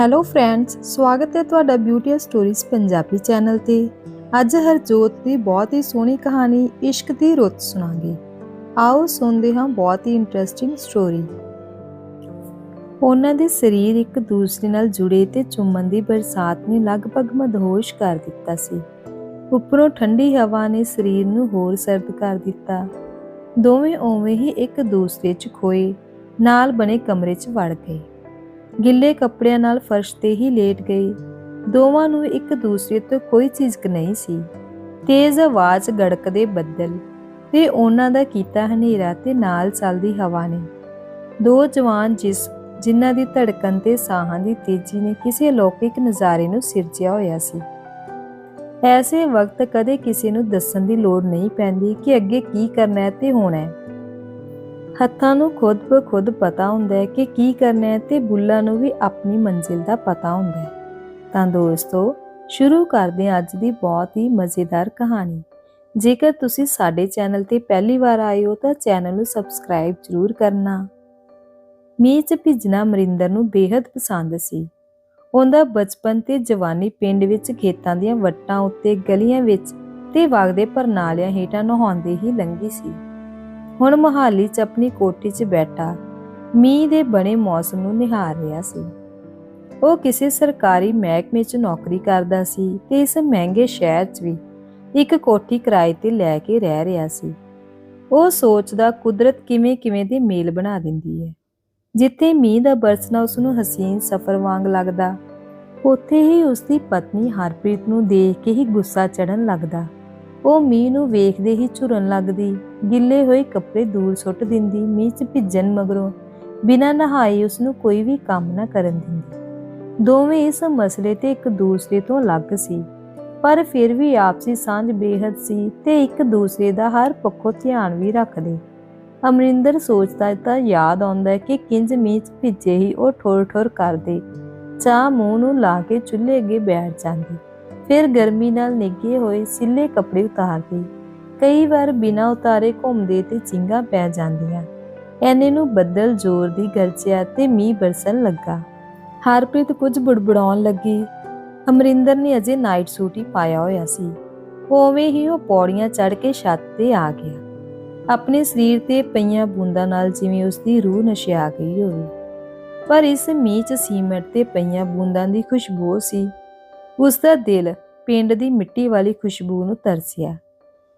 Hello friends ਸਵਾਗਤ ਹੈ ਤੁਹਾਡਾ ਬਿਊਟੀ ਸਟੋਰੀਜ਼ ਪੰਜਾਬੀ ਚੈਨਲ ਤੇ। ਅੱਜ ਹਰਜੋਤ ਦੀ ਬਹੁਤ ਹੀ ਸੋਹਣੀ ਕਹਾਣੀ ਇਸ਼ਕ ਦੀ ਰੁੱਤ ਸੁਣਾਂਗੇ। ਆਓ ਸੁਣਦੇ ਹਾਂ ਬਹੁਤ ਹੀ ਇੰਟਰਸਟਿੰਗ ਸਟੋਰੀ ਉਹਨਾਂ ਦੇ ਸਰੀਰ ਇੱਕ ਦੂਸਰੇ ਨਾਲ ਜੁੜੇ ਤੇ ਚੁੰਮਣ ਦੀ ਬਰਸਾਤ ਨੇ ਲਗਭਗ ਮਦਹੋਸ਼ ਕਰ ਦਿੱਤਾ ਸੀ। ਉੱਪਰੋਂ ਠੰਡੀ ਹਵਾ ਨੇ ਸਰੀਰ ਨੂੰ ਹੋਰ ਸਰਦ ਕਰ ਦਿੱਤਾ। ਦੋਵੇਂ ਉਵੇਂ ਹੀ ਇੱਕ ਦੂਸਰੇ 'ਚ ਖੋਏ, ਨਾਲ ਬਣੇ ਕਮਰੇ 'ਚ ਵੜ ਗਏ। ਗਿੱਲੇ ਕੱਪੜਿਆਂ ਨਾਲ ਫਰਸ਼ ਤੇ ਹੀ ਲੇਟ ਗਈ। ਦੋਵਾਂ ਨੂੰ ਇੱਕ ਦੂਸਰੇ ਤੋਂ ਕੋਈ ਝਿਜਕ ਨਹੀਂ ਸੀ। ਤੇਜ਼ ਆਵਾਜ਼ ਗੜਕਦੇ ਬੱਦਲ ਤੇ ਉਹਨਾਂ ਦਾ ਕੀਤਾ ਹਨੇਰਾ ਤੇ ਨਾਲ ਚੱਲਦੀ ਹਵਾ ਨੇ। ਦੋ ਜਵਾਨ ਜਿਸ, ਜਿਨ੍ਹਾਂ ਦੀ ਧੜਕਣ ਤੇ ਸਾਹਾਂ ਦੀ ਤੇਜ਼ੀ ਨੇ ਕਿਸੇ ਅਲੌਕਿਕ ਨਜ਼ਾਰੇ ਨੂੰ ਸਿਰਜਿਆ ਹੋਇਆ ਸੀ। ਐਸੇ ਵਕਤ ਕਦੇ ਕਿਸੇ ਨੂੰ ਦੱਸਣ ਦੀ ਲੋੜ ਨਹੀਂ ਪੈਂਦੀ ਕਿ ਅੱਗੇ ਕੀ ਕਰਨਾ ਹੈ ਤੇ ਹੋਣਾ ਹੈ। ਹੱਥਾਂ ਨੂੰ ਖੁਦ ਬ ਖੁਦ ਪਤਾ ਹੁੰਦਾ ਹੈ ਕਿ ਕੀ ਕਰਨਾ ਹੈ ਤੇ ਬੁੱਲਾਂ ਨੂੰ ਵੀ ਆਪਣੀ ਮੰਜ਼ਿਲ ਦਾ ਪਤਾ ਹੁੰਦਾ ਹੈ। ਤਾਂ ਦੋਸਤੋ, ਸ਼ੁਰੂ ਕਰਦੇ ਹਾਂ ਅੱਜ ਦੀ ਬਹੁਤ ਹੀ ਮਜ਼ੇਦਾਰ ਕਹਾਣੀ। ਜੇਕਰ ਤੁਸੀਂ ਸਾਡੇ ਚੈਨਲ ਤੇ ਪਹਿਲੀ ਵਾਰ ਆਏ ਹੋ ਤਾਂ ਚੈਨਲ ਨੂੰ ਸਬਸਕ੍ਰਾਈਬ ਜ਼ਰੂਰ ਕਰਨਾ। ਮੀਂਹ 'ਚ ਭਿੱਜਣਾ ਮਰਿੰਦਰ ਨੂੰ ਬੇहद ਪਸੰਦ ਸੀ। ਉਹਦਾ ਬਚਪਨ ਤੇ ਜਵਾਨੀ ਪਿੰਡ ਵਿੱਚ ਖੇਤਾਂ ਦੀਆਂ ਵੱਟਾਂ ਉੱਤੇ ਗਲੀਆਂ ਵਿੱਚ ਤੇ ਵਗਦੇ ਪਰਨਾਲਿਆਂ ਹੇਠਾਂ ਨਹਾਉਂਦੇ ਹੀ ਲੰਘੀ ਸੀ। ਹੁਣ ਮਹਾਲੀ 'ਚ ਆਪਣੀ ਕੋਠੀ 'ਚ ਬੈਠਾ, ਮੀਂਹ ਦੇ ਬਣੇ ਮੌਸਮ ਨੂੰ ਨਿਹਾਰ ਰਿਹਾ ਸੀ। ਉਹ ਕਿਸੇ ਸਰਕਾਰੀ ਮਹਿਕਮੇ 'ਚ ਨੌਕਰੀ ਕਰਦਾ ਸੀ ਤੇ ਇਸ ਮਹਿੰਗੇ ਸ਼ਹਿਰ 'ਚ ਵੀ ਇੱਕ ਕੋਠੀ ਕਿਰਾਏ ਤੇ ਲੈ ਕੇ ਰਹਿ ਰਿਹਾ ਸੀ। ਉਹ ਸੋਚਦਾ ਕੁਦਰਤ ਕਿਵੇਂ ਕਿਵੇਂ ਦੇ ਮੇਲ ਬਣਾ ਦਿੰਦੀ ਹੈ। ਜਿੱਥੇ ਮੀਂਹ ਦਾ ਬਰਸਣਾ ਉਸ ਨੂੰ ਹਸੀਨ ਸਫ਼ਰ ਵਾਂਗ ਲੱਗਦਾ, ਉੱਥੇ ਹੀ ਉਸ ਦੀ ਪਤਨੀ ਹਰਪ੍ਰੀਤ ਨੂੰ ਦੇਖ ਕੇ ਹੀ ਗੁੱਸਾ ਚੜਨ ਲੱਗਦਾ। ਉਹ ਮੀਂਹ ਨੂੰ ਵੇਖਦੇ ਹੀ ਝੁਰਨ ਲੱਗਦੀ। ਗਿੱਲੇ ਹੋਏ ਕੱਪੜੇ ਦੂਰ ਸੁੱਟ ਦਿੰਦੀ, ਮੀਂਹ 'ਚ ਭਿੱਜਣ ਮਗਰੋਂ। ਬਿਨਾਂ ਨਹਾਏ ਉਸ ਨੂੰ ਕੋਈ ਵੀ ਕੰਮ ਨਾ ਕਰਨ ਦਿੰਦੀ। ਦੋਵੇਂ ਇਸ ਮਸਲੇ ਤੇ ਇੱਕ ਦੂਸਰੇ ਤੋਂ ਅਲੱਗ ਸੀ। ਪਰ ਫਿਰ ਵੀ ਆਪਸੀ ਸਾਂਝ ਬੇਹੱਦ ਸੀ ਤੇ ਇੱਕ ਦੂਸਰੇ ਦਾ ਹਰ ਪੱਖੋਂ ਧਿਆਨ ਵੀ ਰੱਖਦੇ। ਅਮਰਿੰਦਰ ਸੋਚਦਾ ਤਾਂ ਯਾਦ ਆਉਂਦਾ ਕਿ ਕਿੰਜ ਮੀਂਹ 'ਚ ਭਿੱਜੇ ਹੀ ਉਹ ਠੋਰ ਠੋਰ ਕਰਦੇ। ਚਾਹ ਮੂੰਹ ਨੂੰ ਲਾ ਕੇ ਚੁੱਲ੍ਹੇ ਅੱਗੇ ਬੈਠ ਜਾਂਦੀ। ਫਿਰ ਗਰਮੀ ਨਾਲ ਨਿੱਗੇ ਹੋਏ ਸਿੱਲੇ ਕੱਪੜੇ ਉਤਾਰ ਉਤਾਰਦੇ ਕਈ ਵਾਰ ਬਿਨਾਂ ਉਤਾਰੇ ਘੁੰਮਦੇ ਤੇ ਚਿੰਗਾ ਪੈ ਜਾਂਦੀਆਂ। ਐਨੇ ਨੂੰ ਬੱਦਲ ਜ਼ੋਰ ਦੀ ਗਰਜਿਆ ਤੇ ਮੀਂਹ ਬਰਸਣ ਲੱਗਾ। ਹਰਪ੍ਰੀਤ ਕੁਝ ਬੁੜਬੜਾਉਣ ਲੱਗੀ। ਅਮਰਿੰਦਰ ਨੇ ਅਜੇ ਨਾਈਟ ਸੂਟ ਹੀ ਪਾਇਆ ਹੋਇਆ ਸੀ। ਉਵੇਂ ਹੀ ਉਹ ਪੌੜੀਆਂ ਚੜ੍ਹ ਕੇ ਛੱਤ ਤੇ ਆ ਗਿਆ। ਆਪਣੇ ਸਰੀਰ ਤੇ ਪਈਆਂ ਬੂੰਦਾਂ ਨਾਲ ਜਿਵੇਂ ਉਸ ਦੀ ਰੂਹ ਨਸ਼ਿਆ ਗਈ ਹੋਵੇ। ਪਰ ਇਸ ਮੀਂਹ 'ਚ ਸੀਮੈਂਟ ਤੇ ਪਈਆਂ ਬੂੰਦਾਂ ਦੀ ਖੁਸ਼ਬੂ ਸੀ। ਉਸ ਦਾ ਦਿਲ ਪਿੰਡ ਦੀ ਮਿੱਟੀ ਵਾਲੀ ਖੁਸ਼ਬੂ ਨੂੰ ਤਰਸਿਆ।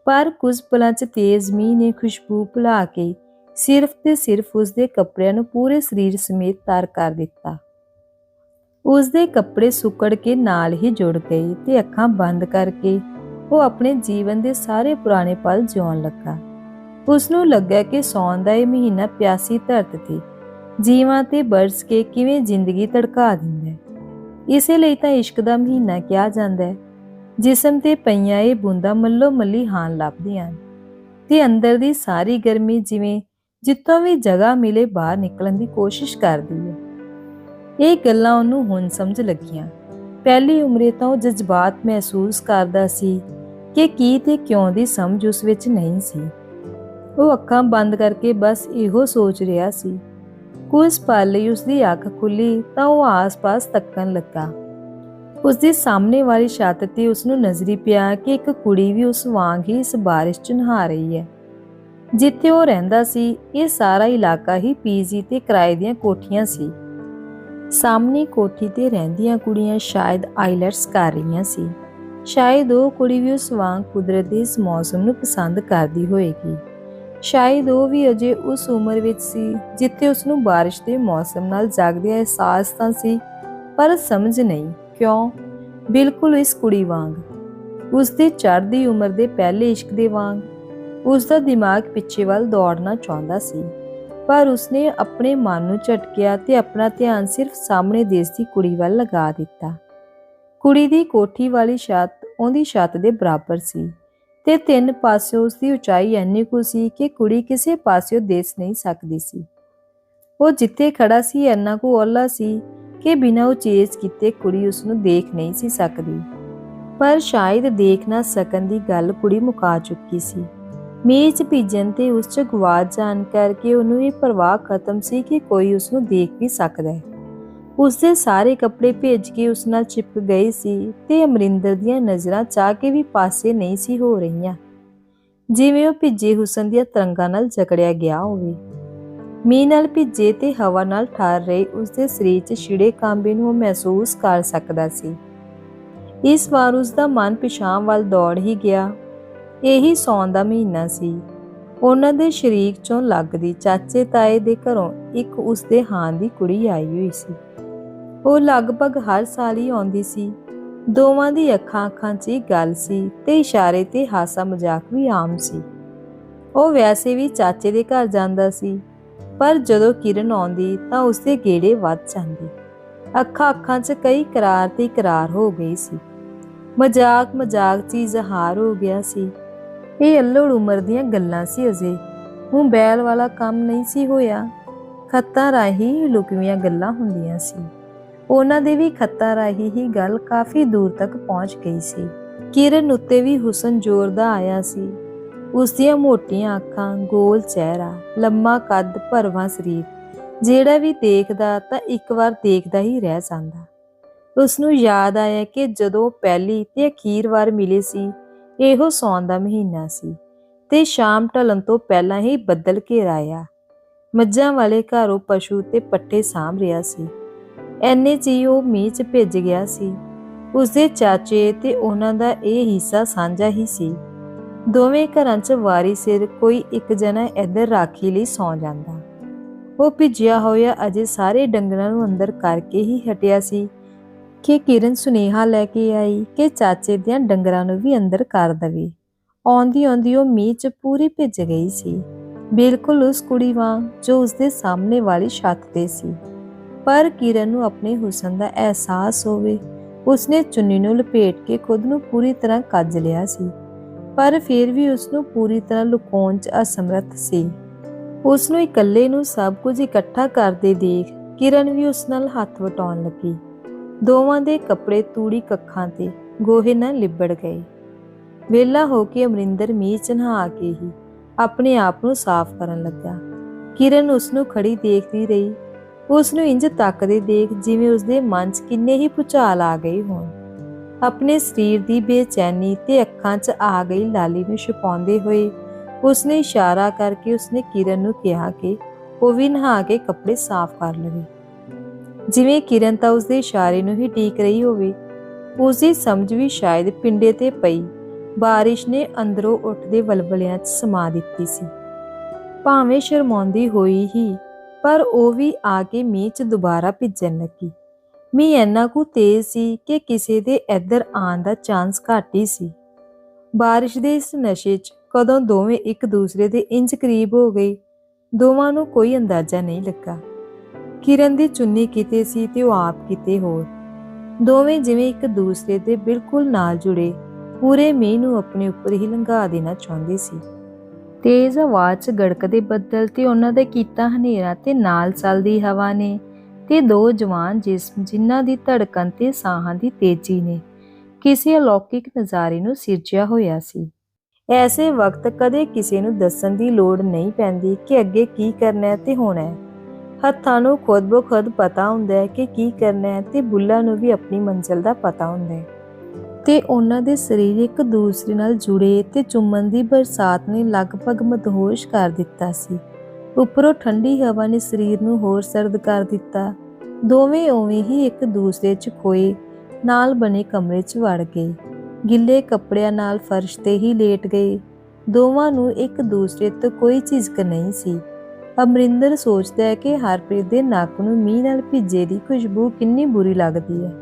ਪਰ ਕੁਝ ਪਲਾਂ 'ਚ ਤੇਜ਼ ਮੀਂਹ ਨੇ ਖੁਸ਼ਬੂ ਭੁਲਾ ਕੇ ਸਿਰਫ ਤੇ ਸਿਰਫ ਉਸ ਦੇ ਕੱਪੜਿਆਂ ਨੂੰ ਪੂਰੇ ਸਰੀਰ ਸਮੇਤ ਤਾਰ ਕਰ ਦਿੱਤਾ। ਉਸ ਦੇ ਕੱਪੜੇ ਸੁੱਕੜ ਕੇ ਨਾਲ ਹੀ ਜੁੜ ਗਏ ਤੇ ਅੱਖਾਂ ਬੰਦ ਕਰਕੇ ਉਹ ਆਪਣੇ ਜੀਵਨ ਦੇ ਸਾਰੇ ਪੁਰਾਣੇ ਪਲ ਜਿਉਣ ਲੱਗਾ। ਉਸ ਨੂੰ ਲੱਗਾ ਕਿ ਸੌਣ ਦਾ ਇਹ ਮਹੀਨਾ ਪਿਆਸੀ ਧਰਤ ਤੇ ਜੀਵਾਂ ਤੇ ਬਰਸ ਕੇ ਕਿਵੇਂ ਜ਼ਿੰਦਗੀ ਤੜਕਾ ਦਿੰਦਾ ਹੈ। ਇਸੇ ਲਈ ਤਾਂ ਇਸ਼ਕ ਦਾ ਮਹੀਨਾ ਕਿਹਾ ਜਾਂਦਾ ਹੈ। ਜਿਸਮ ਤੇ ਪਈਆਂ ਇਹ ਬੂੰਦਾਂ ਮੱਲੋ ਮੱਲੀ ਹਾਨ ਲੱਭਦੀਆਂ ਹਨ। ਤੇ ਅੰਦਰ ਦੀ ਸਾਰੀ ਗਰਮੀ ਜਿਵੇਂ ਜਿੱਤੋਂ ਵੀ ਜਗ੍ਹਾ ਮਿਲੇ ਬਾਹਰ ਨਿਕਲਣ ਦੀ ਕੋਸ਼ਿਸ਼ ਕਰਦੀ ਹੈ। ਇਹ ਗੱਲਾਂ ਉਹਨੂੰ ਹੁਣ ਸਮਝ ਲੱਗੀਆਂ। ਪਹਿਲੀ ਉਮਰੇ ਤਾਂ ਉਹ ਜਜ਼ਬਾਤ ਮਹਿਸੂਸ ਕਰਦਾ ਸੀ ਕਿ ਕੀ ਤੇ ਕਿਉਂ ਦੀ ਸਮਝ ਉਸ ਵਿੱਚ ਨਹੀਂ ਸੀ। ਉਹ ਅੱਖਾਂ ਬੰਦ ਕਰਕੇ ਬਸ ਇਹੋ ਸੋਚ ਰਿਹਾ ਸੀ। ਕੁਝ ਪਲ ਲਈ ਉਸ ਦੀ ਅੱਖ ਖੁੱਲੀ ਤਾਂ ਉਹ ਆਸ-ਪਾਸ ਤੱਕਣ ਲੱਗਾ। ਉਸ ਦੇ ਸਾਹਮਣੇ ਵਾਲੀ ਛੱਤ ਤੇ ਉਸ ਨੂੰ ਨਜ਼ਰੀ ਪਿਆ ਕਿ ਇੱਕ ਕੁੜੀ ਵੀ ਉਸ ਵਾਂਗ ਹੀ ਇਸ ਬਾਰਿਸ਼ 'ਚ ਨਹਾ ਰਹੀ ਹੈ। ਜਿੱਥੇ ਉਹ ਰਹਿੰਦਾ ਸੀ, ਇਹ ਸਾਰਾ ਇਲਾਕਾ ਹੀ ਪੀਜੀ ਤੇ ਕਿਰਾਏ ਦੀਆਂ ਕੋਠੀਆਂ ਸੀ। ਸਾਹਮਣੇ ਕੋਠੀ ਤੇ ਰਹਿੰਦੀਆਂ ਕੁੜੀਆਂ ਸ਼ਾਇਦ ਆਈਲੈਟਸ ਕਰ ਰਹੀਆਂ ਸੀ। ਸ਼ਾਇਦ ਉਹ ਕੁੜੀ ਵੀ ਉਸ ਵਾਂਗ ਕੁਦਰਤ ਦੇ ਇਸ ਮੌਸਮ ਨੂੰ ਪਸੰਦ ਕਰਦੀ ਹੋਏਗੀ। ਸ਼ਾਇਦ ਉਹ ਵੀ ਅਜੇ ਉਸ ਉਮਰ ਵਿੱਚ ਸੀ, ਜਿੱਥੇ ਉਸ ਨੂੰ ਬਾਰਿਸ਼ ਦੇ ਮੌਸਮ ਨਾਲ ਜਾਗਦੇ ਅਹਿਸਾਸ ਤਾਂ ਸੀ, ਪਰ ਸਮਝ ਨਹੀਂ, ਕਿਉਂ? ਬਿਲਕੁਲ ਇਸ ਕੁੜੀ ਵਾਂਗ। ਉਸ ਦੀ ਚੜ੍ਹਦੀ ਉਮਰ ਦੇ ਪਹਿਲੇ ਇਸ਼ਕ ਦੇ ਵਾਂਗ। ਉਸ ਦਾ ਦਿਮਾਗ ਪਿੱਛੇ ਵੱਲ ਦੌੜਨਾ ਚਾਹੁੰਦਾ ਸੀ, ਪਰ ਉਸਨੇ ਆਪਣੇ ਮਨ ਨੂੰ ਝਟਕਿਆ ਤੇ ਆਪਣਾ ਧਿਆਨ ਸਿਰਫ ਸਾਹਮਣੇ ਦੇਸ਼ ਦੀ ਕੁੜੀ ਵੱਲ ਲਗਾ ਦਿੱਤਾ। ਕੁੜੀ ਦੀ ਕੋਠੀ ਵਾਲੀ ਛੱਤ ਉਹਦੀ ਛੱਤ ਦੇ ਬਰਾਬਰ ਸੀ। ਤੇ ਤਿੰਨ ਪਾਸਿਓਂ ਉਸ ਦੀ ਉਚਾਈ ਇੰਨੀ ਕੁ ਸੀ ਕਿ ਕੁੜੀ ਕਿਸੇ ਪਾਸਿਓਂ ਦੇਸ ਨਹੀਂ ਸਕਦੀ ਸੀ। ਉਹ ਜਿੱਥੇ ਖੜਾ ਸੀ, ਇੰਨਾ ਕੁ ਓਲਾ ਸੀ ਕਿ ਬਿਨਾਂ ਉਚੇਚ ਕੀਤੇ ਕੁੜੀ ਉਸ ਨੂੰ ਦੇਖ ਨਹੀਂ ਸੀ ਸਕਦੀ। ਪਰ ਸ਼ਾਇਦ ਦੇਖ ਨਾ ਸਕਣ ਦੀ ਗੱਲ ਕੁੜੀ ਮੁਕਾ ਚੁੱਕੀ ਸੀ। ਮੀਚ ਭੀਜਣ ਤੇ ਉਸ ਚ ਗਵਾਚ ਜਾਣ ਕਰਕੇ ਉਹਨੂੰ ਇਹ ਪਰਵਾਹ ਖਤਮ ਸੀ ਕਿ ਕੋਈ ਉਸ ਨੂੰ ਦੇਖ ਵੀ ਸਕਦਾ ਹੈ। ਉਸਦੇ ਸਾਰੇ ਕੱਪੜੇ ਭੇਜ ਕੇ ਉਸ ਨਾਲ ਚਿਪਕ ਗਏ ਸੀ ਤੇ ਅਮਰਿੰਦਰ ਦੀਆਂ ਨਜ਼ਰਾਂ ਚਾਹ ਕੇ ਵੀ ਪਾਸੇ ਨਹੀਂ ਸੀ ਹੋ ਰਹੀਆਂ। ਜਿਵੇਂ ਉਹ ਭਿੱਜੇ ਹੁਸਨ ਦੀਆਂ ਤਰੰਗਾਂ ਨਾਲ ਜਕੜਿਆ ਗਿਆ ਹੋਵੇ। ਮੀਂਹ ਨਾਲ ਭਿੱਜੇ ਤੇ ਹਵਾ ਨਾਲ ਠਾਰ ਰਹੇ ਉਸਦੇ ਸਰੀਰ 'ਚ ਛਿੜੇ ਕਾਂਬੇ ਨੂੰ ਮਹਿਸੂਸ ਕਰ ਸਕਦਾ ਸੀ। ਇਸ ਵਾਰ ਉਸ ਦਾ ਮਨ ਪਿਛਾਂ ਵੱਲ ਦੌੜ ਹੀ ਗਿਆ। ਇਹੀ ਸੌਣ ਦਾ ਮਹੀਨਾ ਸੀ। ਉਹਨਾਂ ਦੇ ਸ਼ਰੀਕ ਚੋਂ ਲੱਗਦੀ ਚਾਚੇ ਤਾਏ ਦੇ ਘਰੋਂ ਇੱਕ ਉਸਦੇ ਹਾਂ ਦੀ ਕੁੜੀ ਆਈ ਹੋਈ ਸੀ। ਉਹ ਲਗਭਗ ਹਰ ਸਾਲ ਹੀ ਆਉਂਦੀ ਸੀ। ਦੋਵਾਂ ਦੀ ਅੱਖਾਂ ਅੱਖਾਂ 'ਚ ਹੀ ਗੱਲ ਸੀ ਤੇ ਇਸ਼ਾਰੇ ਤੇ ਹਾਸਾ ਮਜ਼ਾਕ ਵੀ ਆਮ ਸੀ। ਉਹ ਵੈਸੇ ਵੀ ਚਾਚੇ ਦੇ ਘਰ ਜਾਂਦਾ ਸੀ, ਪਰ ਜਦੋਂ ਕਿਰਨ ਆਉਂਦੀ ਤਾਂ ਉਸਦੇ ਗੇੜੇ ਵੱਧ ਜਾਂਦੇ। ਅੱਖਾਂ ਅੱਖਾਂ 'ਚ ਕਈ ਕਰਾਰ ਤੇ ਇਕਰਾਰ ਹੋ ਗਈ ਸੀ। ਮਜ਼ਾਕ ਮਜ਼ਾਕ 'ਚ ਇਜ਼ਹਾਰ ਹੋ ਗਿਆ ਸੀ। ਇਹ ਅੱਲੋੜ ਉਮਰ ਦੀਆਂ ਗੱਲਾਂ ਸੀ ਅਜੇ। ਹੁਣ ਬੈਲ ਵਾਲਾ ਕੰਮ ਨਹੀਂ ਸੀ ਹੋਇਆ। ਖੱਤਾਂ ਰਾਹੀਂ ਲੁਕਵੀਆਂ ਗੱਲਾਂ ਹੁੰਦੀਆਂ ਸੀ। ਉਹਨਾਂ ਦੇ ਵੀ ਖੱਤਾਂ ਰਾਹੀਂ ਹੀ ਗੱਲ ਕਾਫੀ ਦੂਰ ਤੱਕ ਪਹੁੰਚ ਗਈ ਸੀ। ਕਿਰਨ ਉੱਤੇ ਵੀ ਹੁਸਨ ਜ਼ੋਰ ਦਾ ਆਇਆ ਸੀ। ਉਸ ਦੀਆਂ ਮੋਟੀਆਂ ਅੱਖਾਂ, ਗੋਲ ਚਿਹਰਾ, ਲੰਮਾ ਕੱਦ, ਭਰਵਾਂ ਸਰੀਰ, ਜਿਹੜਾ ਵੀ ਦੇਖਦਾ ਤਾਂ ਇੱਕ ਵਾਰ ਦੇਖਦਾ ਹੀ ਰਹਿ ਜਾਂਦਾ। ਉਸ ਨੂੰ ਯਾਦ ਆਇਆ ਕਿ ਜਦੋਂ ਪਹਿਲੀ ਤੇ ਅਖੀਰ ਵਾਰ ਮਿਲੇ ਸੀ, ਇਹੋ ਸੌਣ ਦਾ ਮਹੀਨਾ ਸੀ ਤੇ ਸ਼ਾਮ ਢਲਣ ਤੋਂ ਪਹਿਲਾਂ ਹੀ ਬੱਦਲ ਘੇਰਾਇਆ ਮੱਝਾਂ ਵਾਲੇ ਘਰੋਂ ਪਸ਼ੂ ਤੇ ਪੱਠੇ ਸਾਂਭ ਰਿਹਾ ਸੀ। ਐਨੇ ਹੀ ਉਹ ਮੀਂਹ 'ਚ ਭਿੱਜ ਗਿਆ ਸੀ। ਉਸਦੇ ਚਾਚੇ ਤੇ ਉਹਨਾਂ ਦਾ ਇਹ ਹਿੱਸਾ ਸਾਂਝਾ ਹੀ ਸੀ। ਦੋਵੇਂ ਘਰਾਂ 'ਚ ਵਾਰੀ ਸਿਰ ਕੋਈ ਇੱਕ ਜਣਾ ਇੱਧਰ ਰਾਖੀ ਲਈ ਸੌਂ ਜਾਂਦਾ। ਉਹ ਭਿੱਜਿਆ ਹੋਇਆ ਅਜੇ ਸਾਰੇ ਡੰਗਰਾਂ ਨੂੰ ਅੰਦਰ ਕਰਕੇ ਹੀ ਹਟਿਆ ਸੀ ਕਿ ਕਿਰਨ ਸੁਨੇਹਾ ਲੈ ਕੇ ਆਈ ਕਿ ਚਾਚੇ ਦੀਆਂ ਡੰਗਰਾਂ ਨੂੰ ਵੀ ਅੰਦਰ ਕਰ ਦਵੇ। ਆਉਂਦੀ ਆਉਂਦੀ ਉਹ ਮੀਂਹ 'ਚ ਪੂਰੀ ਭਿੱਜ ਗਈ ਸੀ। ਬਿਲਕੁਲ ਉਸ ਕੁੜੀ ਵਾਂਗ ਜੋ ਉਸਦੇ ਸਾਹਮਣੇ ਵਾਲੀ ਛੱਤ ਤੇ ਸੀ। ਪਰ ਕਿਰਨ ਨੂੰ ਆਪਣੇ ਹੁਸਨ ਦਾ ਅਹਿਸਾਸ ਹੋਵੇ, ਉਸਨੇ ਚੁੰਨੀ ਨੂੰ ਲਪੇਟ ਕੇ ਖੁਦ ਨੂੰ ਪੂਰੀ ਤਰ੍ਹਾਂ ਕੱਜ ਲਿਆ ਸੀ, ਪਰ ਫਿਰ ਵੀ ਉਸ ਨੂੰ ਪੂਰੀ ਤਰ੍ਹਾਂ ਲੁਕਾਉਣ 'ਚ ਅਸਮਰੱਥ ਸੀ। ਉਸ ਨੂੰ ਇਕੱਲੇ ਨੂੰ ਸਭ ਕੁਝ ਇਕੱਠਾ ਕਰਦੇ ਦੇਖ ਕਿਰਨ ਵੀ ਉਸ ਨਾਲ ਹੱਥ ਵਟਾਉਣ ਲੱਗੀ। ਦੋਵਾਂ ਦੇ ਕੱਪੜੇ ਤੂੜੀ ਕੱਖਾਂ ਤੇ ਗੋਹੇ ਨਾਲ ਲਿਬੜ ਗਏ। ਵੇਲਾ ਹੋ ਕੇ ਅਮਰਿੰਦਰ ਮੀਂਹ ਚ ਕੇ ਹੀ ਆਪਣੇ ਆਪ ਨੂੰ ਸਾਫ਼ ਕਰਨ ਲੱਗਾ ਕਿਰਨ ਉਸ ਨੂੰ ਖੜੀ ਦੇਖਦੀ ਰਹੀ। ਉਸ ਨੂੰ ਇੰਜ ਤੱਕਦੇ ਦੇਖ ਜਿਵੇਂ ਉਸ ਦੇ ਮਨ 'ਚ ਕਿੰਨੇ ਹੀ ਭੁਚਾਲ ਆ ਗਏ ਹੋਣ। ਆਪਣੇ ਸਰੀਰ ਦੀ ਬੇਚੈਨੀ ਤੇ ਅੱਖਾਂ 'ਚ ਆ ਗਈ ਲਾਲੀ ਨੂੰ ਛੁਪਾਉਂਦੇ ਹੋਏ, ਉਸਨੇ ਇਸ਼ਾਰਾ ਕਰਕੇ ਉਸਨੇ ਕਿਰਨ ਨੂੰ ਕਿਹਾ ਕਿ ਉਹ ਵੀ ਨਹਾ ਕੇ ਕੱਪੜੇ ਸਾਫ਼ ਕਰ ਲਵੇ। ਜਿਵੇਂ ਕਿਰਨ ਤਾਂ ਉਸਦੇ ਇਸ਼ਾਰੇ ਨੂੰ ਹੀ ਟੀਕ ਰਹੀ ਹੋਵੇ, ਉਸਦੀ ਸਮਝ ਵੀ ਸ਼ਾਇਦ ਪਿੰਡੇ ਤੇ ਪਈ, ਬਾਰਿਸ਼ ਨੇ ਅੰਦਰੋਂ ਉੱਠਦੇ ਵਲਵਲਿਆਂ 'ਚ ਸਮਾ ਦਿੱਤੀ ਸੀ। ਭਾਵੇਂ ਸ਼ਰਮਾਉਂਦੀ ਹੋਈ ਹੀ ਪਰ ਉਹ ਵੀ ਆ ਕੇ ਮੀਂਹ 'ਚ ਦੁਬਾਰਾ ਭਿੱਜਣ ਲੱਗੀ। ਮੀਂਹ ਇੰਨਾ ਕੁ ਤੇਜ਼ ਸੀ ਕਿ ਕਿਸੇ ਦੇ ਇੱਧਰ ਆਉਣ ਦਾ ਚਾਂਸ ਘੱਟ ਹੀ ਸੀ। ਬਾਰਿਸ਼ ਦੇ ਇਸ ਨਸ਼ੇ 'ਚ ਕਦੋਂ ਦੋਵੇਂ ਇੱਕ ਦੂਸਰੇ ਦੇ ਇੰਜ ਕਰੀਬ ਹੋ ਗਏ, ਦੋਵਾਂ ਨੂੰ ਕੋਈ ਅੰਦਾਜ਼ਾ ਨਹੀਂ ਲੱਗਾ। ਕਿਰਨ ਦੀ ਚੁੰਨੀ ਕਿਤੇ ਸੀ ਤੇ ਉਹ ਆਪ ਕਿਤੇ ਹੋਰ। ਦੋਵੇਂ ਜਿਵੇਂ ਇੱਕ ਦੂਸਰੇ ਦੇ ਬਿਲਕੁਲ ਨਾਲ ਜੁੜੇ, ਪੂਰੇ ਮੀਂਹ ਨੂੰ ਆਪਣੇ ਉੱਪਰ ਹੀ ਲੰਘਾ ਦੇਣਾ ਚਾਹੁੰਦੀ ਸੀ। ਤੇਜ਼ ਆਵਾਜ਼ 'ਚ ਗੜਕਦੇ ਬੱਦਲ ਤੇ ਉਹਨਾਂ ਦੇ ਕੀਤਾ ਹਨੇਰਾ ਤੇ ਨਾਲ ਚੱਲਦੀ ਹਵਾ ਨੇ ਤੇ ਦੋ ਜਵਾਨ ਜਿਸਮ ਜਿਨ੍ਹਾਂ ਦੀ ਧੜਕਣ ਤੇ ਸਾਹਾਂ ਦੀ ਤੇਜ਼ੀ ਨੇ। ਕਿਸੇ ਅਲੌਕਿਕ ਨਜ਼ਾਰੇ ਨੂੰ ਸਿਰਜਿਆ ਹੋਇਆ ਸੀ। ਐਸੇ ਵਕਤ ਕਦੇ ਕਿਸੇ ਨੂੰ ਦੱਸਣ ਦੀ ਲੋੜ ਨਹੀਂ ਪੈਂਦੀ ਕਿ ਅੱਗੇ ਕੀ ਕਰਨਾ ਹੈ ਤੇ ਹੋਣਾ ਹੈ। ਹੱਥਾਂ ਨੂੰ ਖੁਦ ਬੋ ਖੁਦ ਪਤਾ ਹੁੰਦਾ ਹੈ ਕਿ ਕੀ ਕਰਨਾ ਹੈ ਤੇ ਬੁੱਲਾਂ ਨੂੰ ਵੀ ਆਪਣੀ ਮੰਜ਼ਿਲ ਦਾ ਪਤਾ ਹੁੰਦਾ ਹੈ। ਤੇ ਉਹਨਾਂ ਦੇ ਸਰੀਰ ਇੱਕ ਦੂਸਰੇ ਨਾਲ ਜੁੜੇ ਤੇ ਚੁੰਮਣ ਦੀ ਬਰਸਾਤ ਨੇ ਲਗਭਗ ਮਦਹੋਸ਼ ਕਰ ਦਿੱਤਾ ਸੀ। ਉੱਪਰੋਂ ਠੰਡੀ ਹਵਾ ਨੇ ਸਰੀਰ ਨੂੰ ਹੋਰ ਸਰਦ ਕਰ ਦਿੱਤਾ। ਦੋਵੇਂ ਉਵੇਂ ਹੀ ਇੱਕ ਦੂਸਰੇ 'ਚ ਖੋਏ, ਨਾਲ ਬਣੇ ਕਮਰੇ 'ਚ ਵੜ ਗਏ। ਗਿੱਲੇ ਕੱਪੜਿਆਂ ਨਾਲ ਫਰਸ਼ ਤੇ ਹੀ ਲੇਟ ਗਏ। ਦੋਵਾਂ ਨੂੰ ਇੱਕ ਦੂਸਰੇ ਤੋਂ ਕੋਈ ਝਿਜਕ ਨਹੀਂ ਸੀ। ਅਮਰਿੰਦਰ ਸੋਚਦਾ ਹੈ ਕਿ ਹਰਪ੍ਰੀਤ ਦੇ ਨੱਕ ਨੂੰ ਮੀਂਹ ਨਾਲ ਭਿੱਜੇ ਦੀ ਖੁਸ਼ਬੂ ਕਿੰਨੀ ਬੁਰੀ ਲੱਗਦੀ ਹੈ।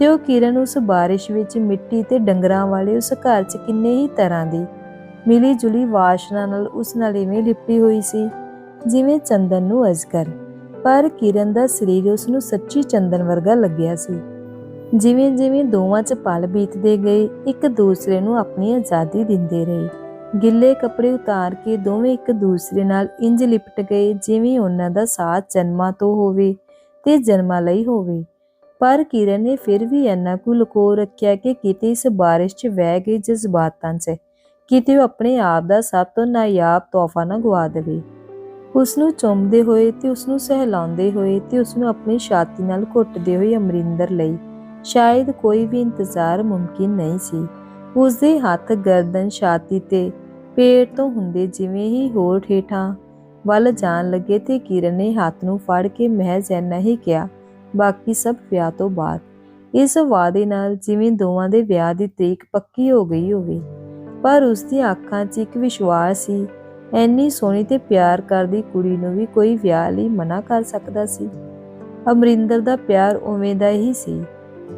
ਤੇ ਉਹ ਕਿਰਨ ਉਸ ਬਾਰਿਸ਼ ਵਿੱਚ ਮਿੱਟੀ ਤੇ ਡੰਗਰਾਂ ਵਾਲੇ ਉਸ ਘਰ 'ਚ ਕਿੰਨੇ ਹੀ ਤਰ੍ਹਾਂ ਦੀ ਮਿਲੀ ਜੁਲੀ ਵਾਸ਼ਨਾ ਨਾਲ ਉਸ ਨਾਲ ਇਵੇਂ ਲਿਪਟੀ ਹੋਈ ਸੀ, ਜਿਵੇਂ ਚੰਦਨ ਨੂੰ ਅਜ਼ਗਰ। ਪਰ ਕਿਰਨ ਦਾ ਸਰੀਰ ਉਸ ਨੂੰ ਸੱਚੀ ਚੰਦਨ ਵਰਗਾ ਲੱਗਿਆ ਸੀ। ਜਿਵੇਂ ਜਿਵੇਂ ਦੋਵਾਂ 'ਚ ਪਲ ਬੀਤਦੇ ਗਏ, ਇੱਕ ਦੂਸਰੇ ਨੂੰ ਆਪਣੀ ਆਜ਼ਾਦੀ ਦਿੰਦੇ ਰਹੇ। ਗਿੱਲੇ ਕੱਪੜੇ ਉਤਾਰ ਕੇ ਦੋਵੇਂ ਇੱਕ ਦੂਸਰੇ ਨਾਲ ਇੰਜ ਲਿਪਟ ਗਏ, ਜਿਵੇਂ ਉਹਨਾਂ ਦਾ ਸਾਥ ਜਨਮਾਂ ਤੋਂ ਹੋਵੇ ਤੇ ਜਨਮਾਂ ਲਈ ਹੋਵੇ। ਪਰ ਕਿਰਨ ਨੇ ਫਿਰ ਵੀ ਇੰਨਾ ਕੁ ਲੁਕੋ ਰੱਖਿਆ ਕਿ ਕਿਤੇ ਇਸ ਬਾਰਿਸ਼ 'ਚ ਵਹਿ ਗਏ ਜਜ਼ਬਾਤਾਂ 'ਚ, ਕਿਤੇ ਉਹ ਆਪਣੇ ਆਪ ਦਾ ਸਭ ਤੋਂ ਨਾਯਾਬ ਤੋਹਫਾ ਨਾ ਗਵਾ ਦੇਵੇ। ਉਸ ਨੂੰ ਚੁੰਮਦੇ ਹੋਏ ਤੇ ਉਸ ਨੂੰ ਸਹਿਲਾਉਂਦੇ ਹੋਏ ਤੇ ਉਸ ਨੂੰ ਆਪਣੀ ਛਾਤੀ ਨਾਲ ਘੁੱਟਦੇ ਹੋਏ ਅਮਰਿੰਦਰ ਲਈ ਸ਼ਾਇਦ ਕੋਈ ਵੀ ਇੰਤਜ਼ਾਰ ਮੁਮਕਿਨ ਨਹੀਂ ਸੀ। ਉਸ ਦੇ ਹੱਥ ਗਰਦਨ ਛਾਤੀ ਤੇ ਪੇਟ ਤੋਂ ਹੁੰਦੇ ਜਿਵੇਂ ਹੀ ਹੋਰ ਠੇਠਾਂ ਵੱਲ ਜਾਣ ਲੱਗੇ ਤੇ ਕਿਰਨ ਨੇ ਹੱਥ ਨੂੰ ਫੜ ਕੇ ਮਹਿਜ਼ ਇੰਨਾ ਹੀ ਕਿਹਾ ਬਾਕੀ ਸਭ ਵਿਆਹ ਤੋਂ ਬਾਅਦ। ਇਸ ਵਾਅਦੇ ਨਾਲ ਜਿਵੇਂ ਦੋਵਾਂ ਦੇ ਵਿਆਹ ਦੀ ਤਰੀਕ ਪੱਕੀ ਹੋ ਗਈ ਹੋਵੇ, ਪਰ ਉਸ ਦੀ ਅੱਖਾਂ 'ਚ ਇੱਕ ਵਿਸ਼ਵਾਸ ਸੀ ਐਨੀ ਸੋਹਣੀ ਤੇ ਪਿਆਰ ਕਰਦੀ ਕੁੜੀ ਨੂੰ ਵੀ ਕੋਈ ਵਿਆਹ ਲਈ ਮਨਾ ਕਰ ਸਕਦਾ ਸੀ। ਅਮਰਿੰਦਰ ਦਾ ਪਿਆਰ ਉਵੇਂ ਦਾ ਹੀ ਸੀ।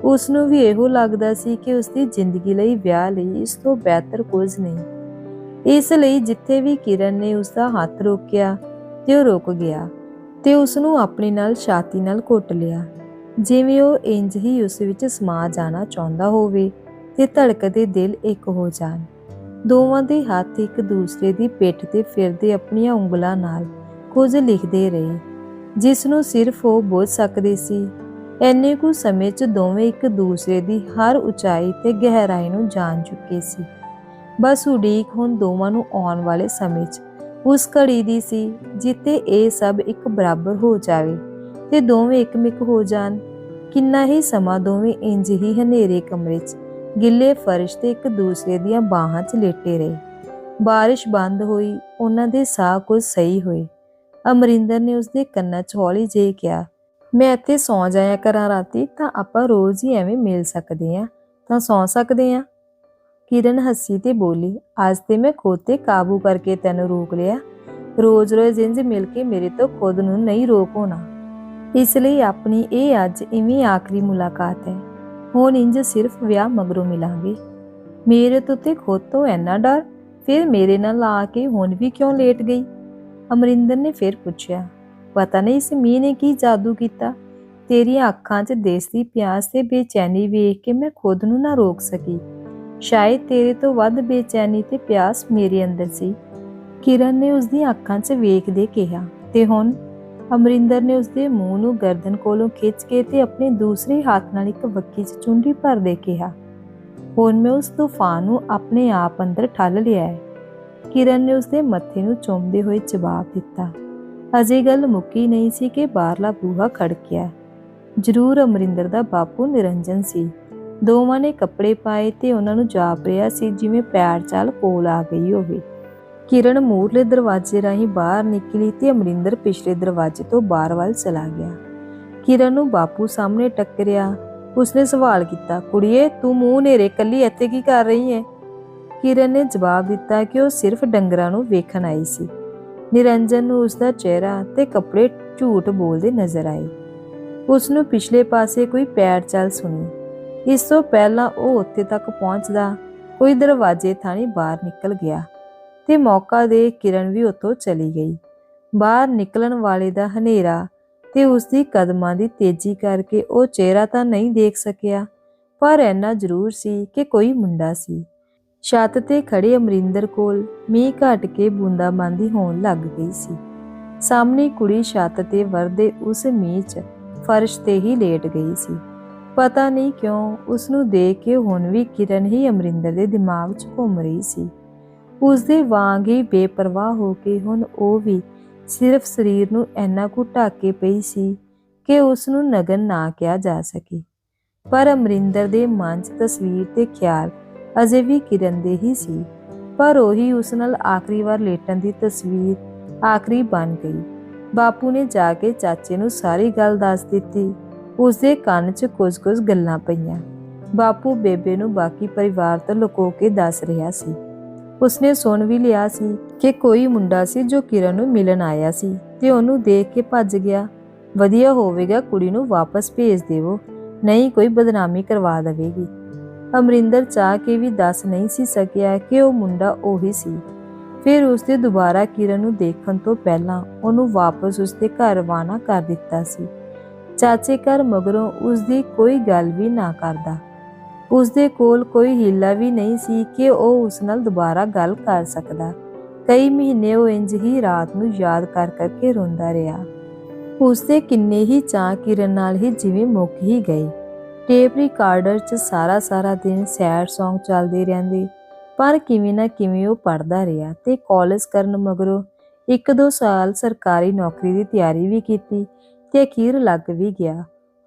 ਉਸ ਨੂੰ ਵੀ ਇਹੋ ਲੱਗਦਾ ਸੀ ਕਿ ਉਸ ਦੀ ਜ਼ਿੰਦਗੀ ਲਈ ਵਿਆਹ ਲਈ ਇਸ ਤੋਂ ਬਿਹਤਰ ਕੁਝ ਨਹੀਂ। ਇਸ ਲਈ ਜਿੱਥੇ ਵੀ ਕਿਰਨ ਨੇ ਉਸ ਦਾ ਹੱਥ ਰੋਕਿਆ ਤੇ ਉਹ ਰੁਕ ਗਿਆ। ਤੇ ਉਸ ਨੂੰ ਆਪਣੀ ਨਾਲ ਛਾਤੀ ਨਾਲ ਘੁੱਟ ਲਿਆ। ਜਿਵੇਂ ਉਹ ਇੰਜ ਹੀ ਉਸ ਵਿੱਚ ਸਮਾ ਜਾਣਾ ਚਾਹੁੰਦਾ ਹੋਵੇ ਤੇ ਧੜਕਦੇ ਦਿਲ ਇੱਕ ਹੋ ਜਾਣ। ਦੋਵਾਂ ਦੇ ਹੱਥ ਇੱਕ ਦੂਸਰੇ ਦੀ ਪਿੱਠ ਤੇ ਫਿਰਦੇ ਆਪਣੀਆਂ ਉਂਗਲਾਂ ਨਾਲ ਕੁਝ ਲਿਖਦੇ ਰਹੇ। ਜਿਸ ਨੂੰ ਸਿਰਫ ਉਹ ਬੁੱਝ ਸਕਦੇ ਸੀ। ਐਨੇ ਕੁ ਸਮੇਂ 'ਚ ਦੋਵੇਂ ਇੱਕ ਦੂਸਰੇ ਦੀ ਹਰ ਉਚਾਈ ਤੇ ਗਹਿਰਾਈ ਨੂੰ ਜਾਣ ਚੁੱਕੇ ਸੀ। ਬਸ ਉਡੀਕ ਹੁਣ ਦੋਵਾਂ ਨੂੰ ਆਉਣ ਵਾਲੇ ਸਮੇਂ 'ਚ ਉਸ ਘੜੀ ਦੀ ਸੀ ਜਿੱਤੇ ਇਹ ਸਭ ਇੱਕ ਬਰਾਬਰ ਹੋ ਜਾਵੇ ਤੇ ਦੋਵੇਂ ਇੱਕਮਿਕ ਹੋ ਜਾਣ। ਕਿੰਨਾ ਹੀ ਸਮਾਂ ਦੋਵੇਂ ਇੰਜ ਹੀ ਹਨੇਰੇ ਕਮਰੇ 'ਚ, ਗਿੱਲੇ ਫਰਸ਼ ਤੇ ਇੱਕ ਦੂਸਰੇ ਦੀਆਂ ਬਾਹਾਂ 'ਚ ਲੇਟੇ ਰਹੇ। ਬਾਰਿਸ਼ ਬੰਦ ਹੋਈ, ਉਹਨਾਂ ਦੇ ਸਾਹ ਕੁਝ ਸਹੀ ਹੋਏ। ਅਮਰਿੰਦਰ ਨੇ ਉਸਦੇ ਕੰਨਾਂ 'ਚ ਹੌਲੀ ਜਿਹੇ ਕਿਹਾ, ਮੈਂ ਇੱਥੇ ਸੌਂ ਜਾਇਆ ਕਰਾਂ ਰਾਤੀ, ਤਾਂ ਆਪਾਂ ਰੋਜ਼ ਹੀ ਐਵੇਂ ਮਿਲ ਸਕਦੇ ਆ। ਤਾਂ ਸੌਂ ਸਕਦੇ ਆ? ਕਿਰਨ ਹੱਸੀ ਤੇ ਬੋਲੀ, ਅੱਜ ਤੇ ਮੈਂ ਖੁਦ ਤੇ ਕਾਬੂ ਕਰਕੇ ਤੈਨੂੰ ਰੋਕ ਲਿਆ। ਰੋਜ਼-ਰੋਜ਼ ਇੰਜ ਮਿਲ ਕੇ ਮੇਰੇ ਤੋਂ ਖੁਦ ਨੂੰ ਨਹੀਂ ਰੋਕ ਹੋਣਾ। ਇਸ ਲਈ ਆਪਣੀ ਇਹ ਅੱਜ ਇਵੇਂ ਆਖਰੀ ਮੁਲਾਕਾਤ ਹੈ। ਹੁਣ ਇੰਜ ਸਿਰਫ ਵਿਆਹ ਮਗਰੋਂ ਮਿਲਾਂਗੇ। ਮੇਰੇ ਤੋਂ ਤੇ ਖੁਦ ਤੋਂ ਐਨਾ ਡਰ, ਫਿਰ ਮੇਰੇ ਨਾਲ ਆ ਕੇ ਹੁਣ ਵੀ ਕਿਉਂ ਲੇਟ ਗਈ? ਅਮਰਿੰਦਰ ਨੇ ਫਿਰ ਪੁੱਛਿਆ, ਪਤਾ ਨਹੀਂ ਇਸ ਮੀਂਹ ਨੇ ਕੀ ਜਾਦੂ ਕੀਤਾ? ਤੇਰੀਆਂ ਅੱਖਾਂ 'ਚ ਦੇਸੀ ਪਿਆਸ ਤੇ ਬੇਚੈਨੀ ਵੇਖ ਕੇ ਮੈਂ ਖੁਦ ਨੂੰ ਨਾ ਰੋਕ ਸਕੀ। ਸ਼ਾਇਦ ਤੇਰੇ ਤੋਂ ਵੱਧ ਬੇਚੈਨੀ ਤੇ ਪਿਆਸ ਮੇਰੇ ਅੰਦਰ ਸੀ। ਕਿਰਨ ਨੇ ਉਸ ਦੀਆਂ ਅੱਖਾਂ 'ਚ ਵੇਖਦੇ ਕਿਹਾ, ਤੇ ਹੁਣ? ਅਮਰਿੰਦਰ ਨੇ ਉਸ ਦੇ ਮੂੰਹ ਨੂੰ ਗਰਦਨ ਕੋਲੋਂ ਖਿੱਚ ਕੇ ਤੇ ਆਪਣੇ ਦੂਸਰੇ ਹੱਥ ਨਾਲ ਇੱਕ ਵੱਕੀ 'ਚ ਚੁੰਡੀ ਭਰਦੇ ਕਿਹਾ, ਹੁਣ ਮੈਂ ਉਸ ਤੂਫਾਨ ਨੂੰ ਆਪਣੇ ਆਪ ਅੰਦਰ ਠੱਲ ਲਿਆ ਹੈ। ਕਿਰਨ ਨੇ ਉਸ ਦੇ ਮੱਥੇ ਨੂੰ ਚੁੰਮਦੇ ਹੋਏ ਜਵਾਬ ਦਿੱਤਾ, ਅਜੇ ਗੱਲ ਮੁੱਕੀ ਨਹੀਂ ਸੀ ਕਿ ਬਾਹਰਲਾ ਬੂਹਾ ਖੜਕਿਆ। ਜ਼ਰੂਰ ਅਮਰਿੰਦਰ ਦਾ ਬਾਪੂ ਨਿਰੰਜਨ ਸੀ। ਦੋਵਾਂ ਨੇ ਕੱਪੜੇ ਪਾਏ ਤੇ ਉਹਨਾਂ ਨੂੰ ਜਾਪ ਰਿਹਾ ਸੀ, ਜਿਵੇਂ ਪੈਰ ਚਾਲ ਕੋਲ ਆ ਗਈ ਹੋਵੇ। ਕਿਰਨ ਮੂਰਲੇ ਦਰਵਾਜ਼ੇ ਰਾਹੀਂ ਬਾਹਰ ਨਿਕਲੀ ਤੇ ਅਮਰਿੰਦਰ ਪਿਛਲੇ ਦਰਵਾਜ਼ੇ ਤੋਂ ਬਾਹਰ ਵੱਲ ਚਲਾ ਗਿਆ। ਕਿਰਨ ਨੂੰ ਬਾਪੂ ਸਾਹਮਣੇ ਟੱਕਰਿਆ। ਉਸਨੇ ਸਵਾਲ ਕੀਤਾ, ਕੁੜੀਏ, ਤੂੰ ਮੂੰਹ ਨੇਰੇ ਕੱਲੀ ਇੱਥੇ ਕੀ ਕਰ ਰਹੀ ਹੈ ਕਿਰਨ ਨੇ ਜਵਾਬ ਦਿੱਤਾ ਕਿ ਉਹ ਸਿਰਫ ਡੰਗਰਾਂ ਨੂੰ ਵੇਖਣ ਆਈ ਸੀ। ਨਿਰੰਜਨ ਨੂੰ ਉਸ ਦਾ ਚਿਹਰਾ ਤੇ ਕੱਪੜੇ ਝੂਠ ਬੋਲਦੇ ਨਜ਼ਰ ਆਏ। ਉਸ ਨੂੰ ਪਿਛਲੇ ਪਾਸੇ ਕੋਈ ਪੈਰ ਚੱਲ ਸੁਣੀ। ਇਸ ਤੋਂ ਪਹਿਲਾਂ ਉਹ ਉੱਥੇ ਤੱਕ ਪਹੁੰਚਦਾ ਕੋਈ ਦਰਵਾਜ਼ੇ ਥਾਣੀ ਬਾਹਰ ਨਿਕਲ ਗਿਆ ਤੇ ਮੌਕਾ ਦੇ ਕਿਰਨ ਵੀ ਉੱਥੋਂ ਚਲੀ ਗਈ। ਬਾਹਰ ਨਿਕਲਣ ਵਾਲੇ ਦਾ ਹਨੇਰਾ ਤੇ ਉਸ ਦੀ ਕਦਮਾਂ ਦੀ ਤੇਜ਼ੀ ਕਰਕੇ ਉਹ ਚਿਹਰਾ ਤਾਂ ਨਹੀਂ ਦੇਖ ਸਕਿਆ, ਪਰ ਇੰਨਾ ਜ਼ਰੂਰ ਸੀ ਕਿ ਕੋਈ ਮੁੰਡਾ ਸੀ। ਛੱਤ ਤੇ ਖੜੇ ਅਮਰਿੰਦਰ ਕੋਲ ਮੀਂਹ ਘਟ ਕੇ ਬੂੰਦਾਬਾਂਦੀ ਹੋਣ ਲੱਗ ਗਈ ਸੀ। ਸਾਹਮਣੇ ਕੁੜੀ ਛੱਤ ਤੇ ਵਰਦੇ ਉਸ ਮੀਂਹ 'ਚ ਫਰਸ਼ ਤੇ ਹੀ ਲੇਟ ਗਈ ਸੀ। ਪਤਾ ਨਹੀਂ ਕਿਉਂ ਉਸ ਨੂੰ ਦੇਖ ਕੇ ਹੁਣ ਵੀ ਕਿਰਨ ਹੀ ਅਮਰਿੰਦਰ ਦੇ ਦਿਮਾਗ 'ਚ ਘੁੰਮ ਰਹੀ ਸੀ। ਉਸ ਦੇ ਵਾਂਗ ਹੀ ਬੇਪਰਵਾਹ ਹੋ ਕੇ ਹੁਣ ਉਹ ਵੀ ਸਿਰਫ ਸਰੀਰ ਨੂੰ ਇੰਨਾ ਕੁ ਢਾਕੇ ਪਈ ਸੀ ਕਿ ਉਸ ਨੂੰ ਨਗਨ ਨਾ ਕਿਹਾ ਜਾ ਸਕੇ। ਪਰ ਅਮਰਿੰਦਰ ਦੇ ਮਨ 'ਚ ਤਸਵੀਰ ਤੇ ਖਿਆਲ ਅਜੇ ਵੀ ਕਿਰਨ ਦੇ ਹੀ ਸੀ। ਪਰ ਉਹੀ ਉਸ ਨਾਲ ਆਖਰੀ ਵਾਰ ਲੇਟਣ ਦੀ ਤਸਵੀਰ ਆਖਰੀ ਬਣ ਗਈ। ਬਾਪੂ ਨੇ ਜਾ ਕੇ ਚਾਚੇ ਨੂੰ ਸਾਰੀ ਗੱਲ ਦੱਸ ਦਿੱਤੀ। ਉਸ ਦੇ ਕੰਨ 'ਚ ਕੁਝ-ਕੁਝ ਗੱਲਾਂ ਪਈਆਂ। ਬਾਪੂ ਬੇਬੇ ਨੂੰ ਬਾਕੀ ਪਰਿਵਾਰ ਤੋਂ ਲੁਕੋ ਕੇ ਦੱਸ ਰਿਹਾ ਸੀ। ਉਸਨੇ ਸੁਣ ਵੀ ਲਿਆ ਸੀ ਕਿ ਕੋਈ ਮੁੰਡਾ ਸੀ ਜੋ ਕਿਰਨ ਨੂੰ ਮਿਲਣ ਆਇਆ ਸੀ ਤੇ ਉਹਨੂੰ ਦੇਖ ਕੇ ਭੱਜ ਗਿਆ। ਵਧੀਆ ਹੋਵੇਗਾ ਕੁੜੀ ਨੂੰ ਵਾਪਸ ਭੇਜ ਦੇਵੋ, ਨਹੀਂ ਕੋਈ ਬਦਨਾਮੀ ਕਰਵਾ ਦੇਵੇਗੀ। ਅਮਰਿੰਦਰ ਚਾਹ ਕੇ ਵੀ ਦੱਸ ਨਹੀਂ ਸੀ ਸਕਿਆ ਕਿ ਉਹ ਮੁੰਡਾ ਉਹੀ ਸੀ। ਫਿਰ ਉਸਦੇ ਦੁਬਾਰਾ ਕਿਰਨ ਨੂੰ ਦੇਖਣ ਤੋਂ ਪਹਿਲਾਂ ਉਹਨੂੰ ਵਾਪਸ ਉਸਦੇ ਘਰ ਰਵਾਨਾ ਕਰ ਦਿੱਤਾ ਸੀ। ਚਾਚੇ ਘਰ ਮਗਰੋਂ ਉਸਦੀ ਕੋਈ ਗੱਲ ਵੀ ਨਾ ਕਰਦਾ। ਉਸਦੇ ਕੋਲ ਕੋਈ ਹੀਲਾ ਵੀ ਨਹੀਂ ਸੀ ਕਿ ਉਹ ਉਸ ਨਾਲ ਦੁਬਾਰਾ ਗੱਲ ਕਰ ਸਕਦਾ। ਕਈ ਮਹੀਨੇ ਉਹ ਇੰਜ ਹੀ ਰਾਤ ਨੂੰ ਯਾਦ ਕਰ ਕਰਕੇ ਰੋਂਦਾ ਰਿਹਾ। ਉਸਦੇ ਕਿੰਨੇ ਹੀ ਚਾਹ ਕਿਰਨ ਨਾਲ ਹੀ ਜਿਵੇਂ ਮੁੱਕ ਹੀ ਗਈ ਟੇਪ ਰਿਕਾਰਡਰ 'ਚ ਸਾਰਾ ਸਾਰਾ ਦਿਨ ਸੈਡ Song ਚੱਲਦੇ ਰਹਿੰਦੇ, ਪਰ ਕਿਵੇਂ ਨਾ ਕਿਵੇਂ ਉਹ ਪੜਦਾ ਰਿਹਾ ਤੇ ਕਾਲਜ ਕਰਨ ਮਗਰੋਂ ਇੱਕ ਦੋ ਸਾਲ ਸਰਕਾਰੀ ਨੌਕਰੀ ਦੀ ਤਿਆਰੀ ਵੀ ਕੀਤੀ ਤੇ ਅਖੀਰ ਲੱਗ ਵੀ ਗਿਆ।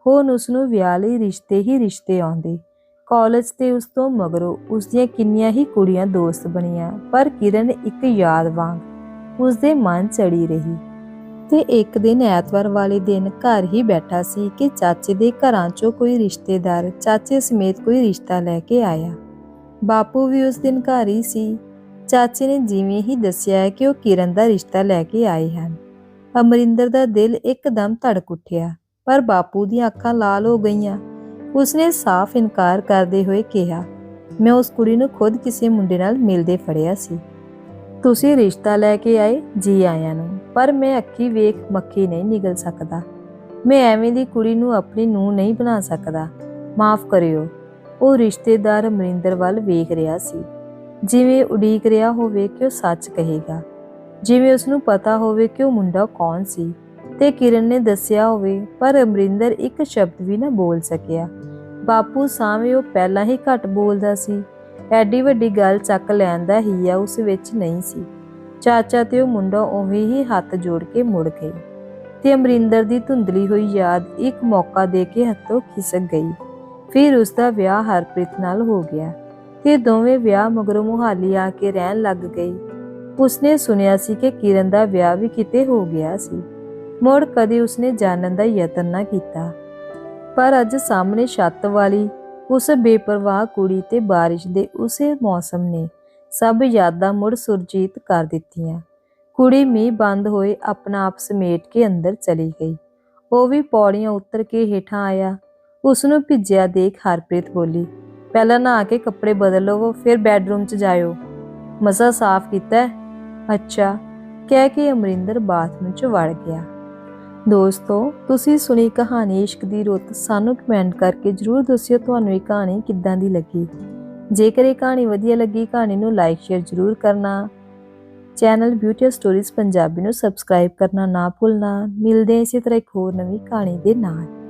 ਹੁਣ ਉਸ ਨੂੰ ਵਿਆਹ ਲਈ ਰਿਸ਼ਤੇ ਹੀ ਰਿਸ਼ਤੇ ਆਉਂਦੇ। ਕਾਲਜ ਤੇ ਉਸ ਤੋਂ ਮਗਰੋਂ ਉਸ ਦੀਆਂ ਕਿੰਨੀਆਂ ਹੀ ਕੁੜੀਆਂ ਦੋਸਤ ਬਣੀਆਂ, ਪਰ ਕਿਰਨ ਇੱਕ ਯਾਦ ਵਾਂਗ ਉਸ ਦੇ ਮਨ ਚੜੀ ਰਹੀ। ਤੇ ਇੱਕ ਦਿਨ ਐਤਵਾਰ ਵਾਲੇ ਦਿਨ ਘਰ ਹੀ ਬੈਠਾ ਸੀ ਕਿ ਚਾਚੇ ਦੇ ਘਰਾਂ 'ਚੋਂ ਕੋਈ ਰਿਸ਼ਤੇਦਾਰ, ਚਾਚੇ ਸਮੇਤ ਕੋਈ ਰਿਸ਼ਤਾ ਲੈ ਕੇ ਆਇਆ। ਬਾਪੂ ਵੀ ਉਸ ਦਿਨ ਘਰ ਹੀ ਸੀ। ਚਾਚੇ ਨੇ ਜਿਵੇਂ ਹੀ ਦੱਸਿਆ ਕਿ ਉਹ ਕਿਰਨ ਦਾ ਰਿਸ਼ਤਾ ਲੈ ਕੇ ਆਏ ਹਨ। ਅਮਰਿੰਦਰ ਦਾ ਦਿਲ ਇੱਕਦਮ ਧੜਕ ਉੱਠਿਆ, ਪਰ ਬਾਪੂ ਦੀਆਂ ਅੱਖਾਂ ਲਾਲ ਹੋ ਗਈਆਂ। ਉਸਨੇ ਸਾਫ਼ ਇਨਕਾਰ ਕਰਦੇ ਹੋਏ ਕਿਹਾ, ਮੈਂ ਉਸ ਕੁੜੀ ਨੂੰ ਖੁਦ ਕਿਸੇ ਮੁੰਡੇ ਨਾਲ ਮਿਲਦੇ ਫੜਿਆ ਸੀ। ਤੁਸੀਂ ਰਿਸ਼ਤਾ ਲੈ ਕੇ ਆਏ ਜੀ ਆਇਆਂ ਨੂੰ, ਪਰ ਮੈਂ ਅੱਖੀ ਵੇਖ ਮੱਖੀ ਨਹੀਂ ਨਿਗਲ ਸਕਦਾ। ਮੈਂ ਐਵੇਂ ਦੀ ਕੁੜੀ ਨੂੰ ਆਪਣੀ ਨੂੰਹ ਨਹੀਂ ਬਣਾ ਸਕਦਾ। ਮਾਫ ਕਰਿਓ। ਉਹ ਰਿਸ਼ਤੇਦਾਰ ਅਮਰਿੰਦਰ ਵੱਲ ਵੇਖ ਰਿਹਾ ਸੀ। ਜਿਵੇਂ ਉਡੀਕ ਰਿਹਾ ਹੋਵੇ ਕਿ ਉਹ ਸੱਚ ਕਹੇਗਾ। ਜਿਵੇਂ ਉਸ ਨੂੰ ਪਤਾ ਹੋਵੇ ਕਿ ਉਹ ਮੁੰਡਾ ਕੌਣ ਸੀ ਤੇ ਕਿਰਨ ਨੇ ਦੱਸਿਆ ਹੋਵੇ, ਪਰ ਅਮਰਿੰਦਰ ਇੱਕ ਸ਼ਬਦ ਵੀ ਨਾ ਬੋਲ ਸਕਿਆ। ਬਾਪੂ ਸਾਹਮਣੇ ਉਹ ਪਹਿਲਾਂ ਹੀ ਘੱਟ ਬੋਲਦਾ ਸੀ। ਐਡੀ ਵੱਡੀ ਗੱਲ ਚੱਕ ਲੈਣ ਦਾ ਹੀਆ ਉਸ ਵਿੱਚ ਨਹੀਂ ਸੀ। ਚਾਚਾ ਤੇ ਉਹ ਮੁੰਡਾ ਉਵੇਂ ਹੀ ਹੱਥ ਜੋੜ ਕੇ ਮੁੜ ਗਏ ਤੇ ਅਮਰਿੰਦਰ ਦੀ ਧੁੰਦਲੀ ਹੋਈ ਯਾਦ ਇੱਕ ਮੌਕਾ ਦੇ ਕੇ ਹੱਥੋਂ ਖਿਸਕ ਗਈ। ਫਿਰ ਉਸ ਦਾ ਵਿਆਹ ਹਰਪ੍ਰੀਤ ਨਾਲ ਹੋ ਗਿਆ ਤੇ ਦੋਵੇਂ ਵਿਆਹ ਮਗਰੋਂ ਮੁਹਾਲੀ ਆ ਕੇ ਰਹਿਣ ਲੱਗ ਗਏ। ਉਸਨੇ ਸੁਣਿਆ ਸੀ ਕਿ ਕਿਰਨ ਦਾ ਵਿਆਹ ਵੀ ਕਿਤੇ ਹੋ ਗਿਆ ਸੀ। ਮੁੜ ਕਦੇ ਉਸਨੇ ਜਾਣਨ ਦਾ ਯਤਨ ਨਾ ਕੀਤਾ। ਪਰ ਅੱਜ ਸਾਹਮਣੇ ਛੱਤ ਵਾਲੀ, ਉਸ ਬੇਪਰਵਾਹ ਕੁੜੀ ਤੇ ਬਾਰਿਸ਼ ਦੇ ਉਸੇ ਮੌਸਮ ਨੇ ਸਭ ਯਾਦਾਂ ਮੁੜ ਸੁਰਜੀਤ ਕਰ ਦਿੱਤੀਆਂ। ਕੁੜੀ ਮੀਂਹ ਬੰਦ ਹੋਏ ਆਪਣਾ ਆਪ ਸਮੇਟ ਕੇ ਅੰਦਰ ਚਲੀ ਗਈ। ਉਹ ਵੀ ਪੌੜੀਆਂ ਉਤਰ ਕੇ ਹੇਠਾਂ ਆਇਆ। ਉਸ ਨੂੰ ਭਿੱਜਿਆ ਦੇਖ ਹਰਪ੍ਰੀਤ ਬੋਲੀ, ਪਹਿਲਾਂ ਨਹਾ ਕੇ ਕੱਪੜੇ ਬਦਲ ਲਵੋ, ਫਿਰ ਬੈੱਡਰੂਮ 'ਚ ਜਾਇਓ। ਮਜ਼ਾ ਸਾਫ਼ ਕੀਤਾ ਅੱਛਾ, ਕਹਿ ਕੇ ਅਮਰਿੰਦਰ ਬਾਥਰੂਮ 'ਚ ਵੜ ਗਿਆ। ਦੋਸਤੋ, ਤੁਸੀਂ ਸੁਣੀ ਕਹਾਣੀ ਇਸ਼ਕ ਦੀ ਰੁੱਤ, ਸਾਨੂੰ ਕਮੈਂਟ ਕਰਕੇ ਜਰੂਰ ਦੱਸਿਓ ਤੁਹਾਨੂੰ ਇਹ ਕਹਾਣੀ ਕਿੱਦਾਂ ਦੀ ਲੱਗੀ। ਜੇਕਰ ਇਹ ਕਹਾਣੀ ਵਧੀਆ ਲੱਗੀ, ਕਹਾਣੀ ਨੂੰ ਲਾਈਕ ਸ਼ੇਅਰ ਜਰੂਰ ਕਰਨਾ। ਚੈਨਲ ਬਿਊਟੀ ਸਟੋਰੀਜ਼ ਪੰਜਾਬੀ ਨੂੰ ਸਬਸਕ੍ਰਾਈਬ ਕਰਨਾ ਨਾ ਭੁੱਲਣਾ। ਮਿਲਦੇ ਇਸੇ ਤਰ੍ਹਾਂ ਇੱਕ ਹੋਰ ਨਵੀਂ ਕਹਾਣੀ ਦੇ ਨਾਲ।